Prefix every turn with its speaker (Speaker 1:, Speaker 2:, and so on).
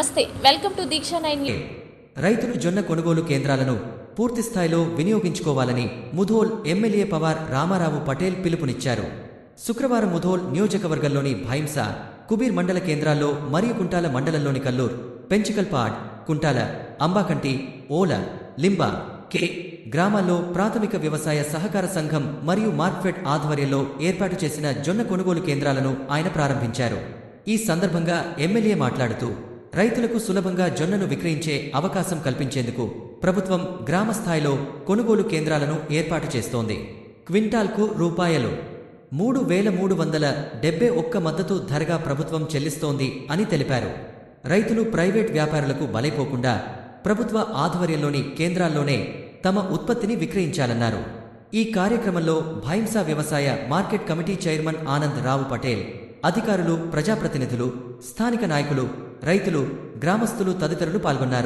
Speaker 1: నమస్తే. Welcome to Deeksha nine
Speaker 2: రైతులు జొన్న కొనుగోలు కేంద్రాలను పూర్తి స్థాయిలో వినియోగించుకోవాలని ముధోల్ ఎమ్మెల్యే పవార్ రామారావు పటేల్ పిలుపునిచ్చారు. శుక్రవారం ముధోల్ నియోజకవర్గంలోని భైంస కుబీర్ మండల కేంద్రాల్లో మరియు కుంటాల మండలంలోని కల్లూర్ పెంచికల్పాడ్ కుంటాల అంబాకంటి ఓల లింబ కే గ్రామాల్లో ప్రాథమిక వ్యవసాయ సహకార సంఘం మరియు మార్క్ఫెడ్ ఆధ్వర్యంలో ఏర్పాటు చేసిన జొన్న కొనుగోలు కేంద్రాలను ఆయన ప్రారంభించారు. ఈ సందర్భంగా ఎమ్మెల్యే మాట్లాడుతూ రైతులకు సులభంగా జొన్నను విక్రయించే అవకాశం కల్పించేందుకు ప్రభుత్వం గ్రామ స్థాయిలో కొనుగోలు కేంద్రాలను ఏర్పాటు చేస్తోంది. క్వింటాల్కు రూపాయలు మూడు వేల మూడు వందల డెబ్బై ఒక్క మద్దతు ధరగా ప్రభుత్వం చెల్లిస్తోంది అని తెలిపారు. రైతులు ప్రైవేట్ వ్యాపారులకు బలైపోకుండా ప్రభుత్వ ఆధ్వర్యంలోని కేంద్రాల్లోనే తమ ఉత్పత్తిని విక్రయించాలన్నారు. ఈ కార్యక్రమంలో భైంసా వ్యవసాయ market committee chairman Anand Rao Patel అధికారులు ప్రజాప్రతినిధులు స్థానిక నాయకులు రైతులు గ్రామస్తులు తదితరులు పాల్గొన్నారు.